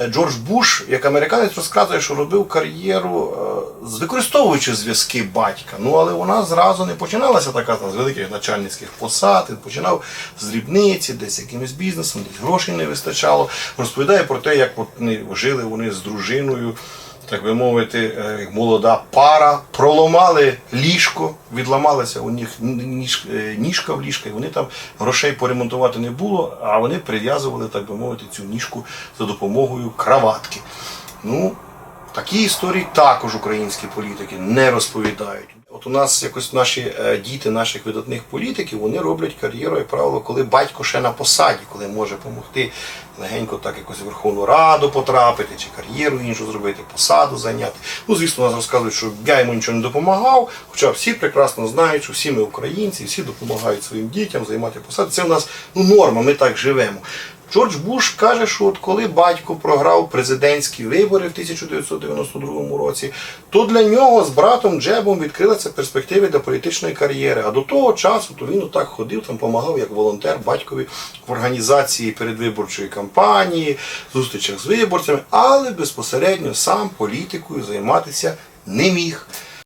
е, Джордж Буш, як американець, розказує, що робив кар'єру, е, використовуючи зв'язки батька. Ну але вона зразу не починалася така з великих начальницьких посад. Він починав з дрібниці, десь якимось бізнесом, десь грошей не вистачало. Розповідає про те, як вони жили вони з дружиною так би мовити, е, молода пара, проломали ліжко, відламалася у них е, ніжка в ліжка, і вони там грошей поремонтувати не було, а вони прив'язували, так би мовити, цю ніжку за допомогою краватки. Ну, такі історії також українські політики не розповідають. От у нас якось наші е, діти наших видатних політиків вони роблять кар'єру, як правило, коли батько ще на посаді, коли може допомогти легенько так якось в Верховну Раду потрапити, чи кар'єру іншу зробити, посаду зайняти. Ну, звісно, нас розказують, що я йому нічого не допомагав, хоча всі прекрасно знають, що всі ми українці, всі допомагають своїм дітям займати посади. Це в нас ну, норма, ми так живемо. Джордж Буш каже, що от коли батько програв президентські вибори в 1992 році, то для нього з братом Джебом відкрилися перспективи для політичної кар'єри. А до того часу то він отак ходив, там допомагав як волонтер батькові в організації передвиборчої кампанії, зустрічах з виборцями, але безпосередньо сам політикою займатися не міг.